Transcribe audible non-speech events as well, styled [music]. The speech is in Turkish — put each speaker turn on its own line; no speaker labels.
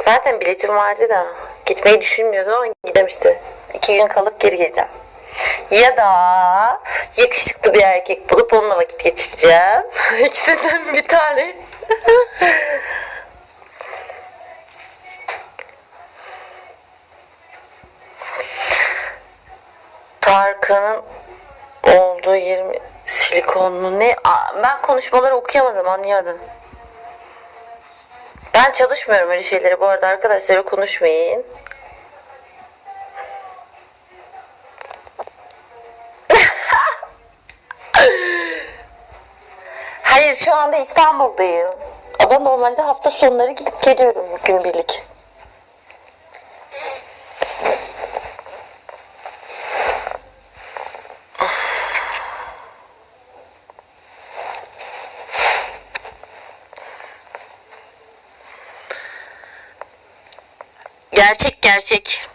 Zaten biletim vardı da gitmeyi düşünmüyordum ama gideceğim işte. İki gün kalıp geri geleceğim. Ya da yakışıklı bir erkek bulup onunla vakit geçireceğim. [laughs] İkisinden bir tane. Tarkan'ın olduğu yerim silikonlu ne? Aa, ben konuşmaları okuyamadım anlayamadım. Ben çalışmıyorum öyle şeyleri bu arada arkadaşlar konuşmayın. [laughs] Hayır şu anda İstanbul'dayım. Ama normalde hafta sonları gidip geliyorum günübirlik. Gerçek gerçek.